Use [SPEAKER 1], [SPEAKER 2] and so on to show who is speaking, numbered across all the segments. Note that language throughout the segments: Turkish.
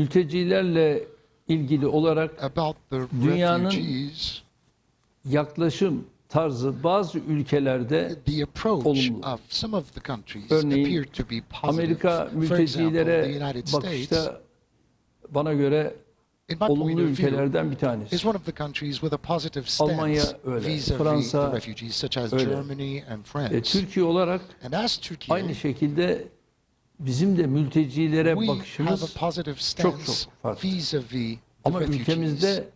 [SPEAKER 1] mültecilerle ilgili olarak Dünyanın- yaklaşım tarzı bazı ülkelerde olumlu. Örneğin. Amerika mültecilere bakışta bana göre olumlu ülkelerden bir tanesi. Almanya öyle, Fransa öyle. E. Türkiye olarak aynı şekilde bizim de mültecilere
[SPEAKER 2] we have
[SPEAKER 1] bakışımız
[SPEAKER 2] positive
[SPEAKER 1] çok
[SPEAKER 2] stance
[SPEAKER 1] çok farklı.
[SPEAKER 2] the
[SPEAKER 1] ama
[SPEAKER 2] refugees.
[SPEAKER 1] ülkemizde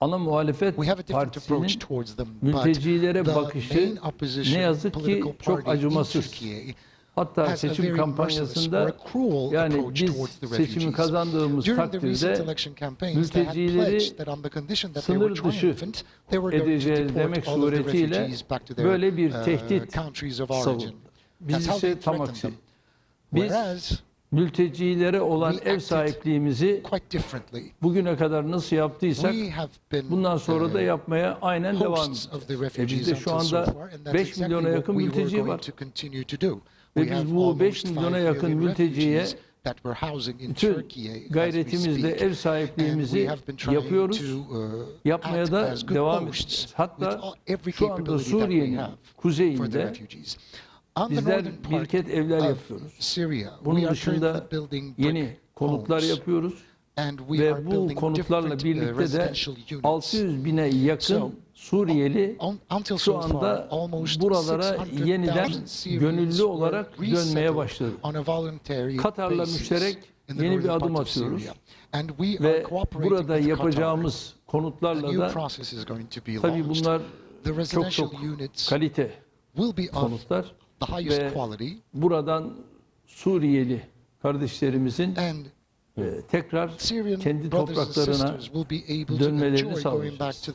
[SPEAKER 1] ana muhalefet
[SPEAKER 2] We have a different approach
[SPEAKER 1] partisinin
[SPEAKER 2] towards them, but
[SPEAKER 1] mültecilere
[SPEAKER 2] the
[SPEAKER 1] bakışı
[SPEAKER 2] main opposition
[SPEAKER 1] ne yazık ki
[SPEAKER 2] political
[SPEAKER 1] çok
[SPEAKER 2] party in
[SPEAKER 1] acımasız.
[SPEAKER 2] Turkey
[SPEAKER 1] Hatta
[SPEAKER 2] has a
[SPEAKER 1] seçim
[SPEAKER 2] very merciless or
[SPEAKER 1] kampanyasında
[SPEAKER 2] cruel
[SPEAKER 1] yani
[SPEAKER 2] approach
[SPEAKER 1] biz
[SPEAKER 2] towards the
[SPEAKER 1] seçimi
[SPEAKER 2] refugees.
[SPEAKER 1] kazandığımız
[SPEAKER 2] During the recent
[SPEAKER 1] takdirde
[SPEAKER 2] election campaigns, they had
[SPEAKER 1] mültecileri
[SPEAKER 2] pledged that on the condition that they were
[SPEAKER 1] sınır dışı
[SPEAKER 2] triumphant, they were going to
[SPEAKER 1] edeceğiz
[SPEAKER 2] deport
[SPEAKER 1] demek
[SPEAKER 2] all of the
[SPEAKER 1] suretiyle
[SPEAKER 2] refugees back to their
[SPEAKER 1] böyle bir
[SPEAKER 2] uh,
[SPEAKER 1] tehdit
[SPEAKER 2] countries of
[SPEAKER 1] savundu.
[SPEAKER 2] origin.
[SPEAKER 1] Biz
[SPEAKER 2] That's how they
[SPEAKER 1] ise tam
[SPEAKER 2] threatened
[SPEAKER 1] aksi.
[SPEAKER 2] them.
[SPEAKER 1] Biz mültecilere olan ev sahipliğimizi bugüne kadar nasıl yaptıysak bundan sonra da
[SPEAKER 2] uh,
[SPEAKER 1] yapmaya aynen devam edeceğiz. E bizde şu anda
[SPEAKER 2] far, and that's
[SPEAKER 1] 5
[SPEAKER 2] exactly
[SPEAKER 1] milyona yakın mülteci var. Ve biz bu 5
[SPEAKER 2] almost
[SPEAKER 1] milyona yakın mülteciye bütün gayretimizle ev sahipliğimizi yapıyoruz.
[SPEAKER 2] uh,
[SPEAKER 1] Yapmaya da devam edeceğiz. Hatta şu anda Suriye'nin kuzeyinde bizler birket evler yapıyoruz. Bunun dışında yeni konutlar yapıyoruz. Ve bu konutlarla
[SPEAKER 2] uh,
[SPEAKER 1] birlikte de
[SPEAKER 2] residential units.
[SPEAKER 1] 600 bine yakın Suriyeli
[SPEAKER 2] until
[SPEAKER 1] şu anda buralara
[SPEAKER 2] 600,000
[SPEAKER 1] yeniden gönüllü olarak dönmeye başladı. Katar'la müşterek yeni bir adım atıyoruz. Ve burada yapacağımız konutlarla da tabii bunlar çok çok kalite konutlar
[SPEAKER 2] the highest
[SPEAKER 1] ve
[SPEAKER 2] quality
[SPEAKER 1] buradan Suriyeli kardeşlerimizin
[SPEAKER 2] and
[SPEAKER 1] e, tekrar
[SPEAKER 2] Syrian
[SPEAKER 1] kendi topraklarına dönmelerini sağlayacağız.